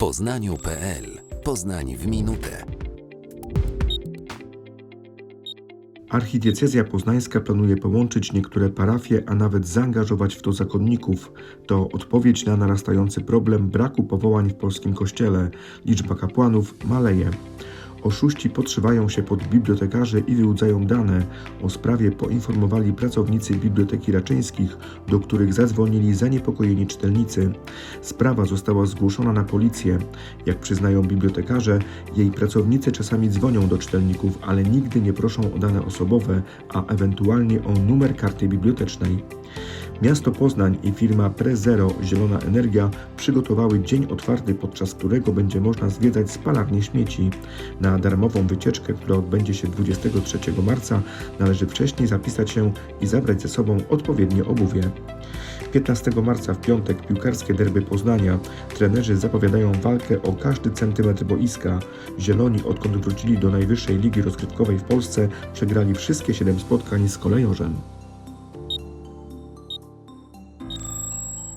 poznaniu.pl Poznań w minutę. Archidiecezja poznańska planuje połączyć niektóre parafie, a nawet zaangażować w to zakonników. To odpowiedź na narastający problem braku powołań w polskim kościele. Liczba kapłanów maleje. Oszuści podszywają się pod bibliotekarzy i wyłudzają dane. O sprawie poinformowali pracownicy Biblioteki Raczyńskich, do których zadzwonili zaniepokojeni czytelnicy. Sprawa została zgłoszona na policję. Jak przyznają bibliotekarze, jej pracownicy czasami dzwonią do czytelników, ale nigdy nie proszą o dane osobowe, a ewentualnie o numer karty bibliotecznej. Miasto Poznań i firma Prezero Zielona Energia przygotowały dzień otwarty, podczas którego będzie można zwiedzać spalarnię śmieci. Na darmową wycieczkę, która odbędzie się 23 marca, należy wcześniej zapisać się i zabrać ze sobą odpowiednie obuwie. 15 marca w piątek piłkarskie derby Poznania. Trenerzy zapowiadają walkę o każdy centymetr boiska. Zieloni, odkąd wrócili do najwyższej ligi rozgrywkowej w Polsce, przegrali wszystkie 7 spotkań z kolejorzem.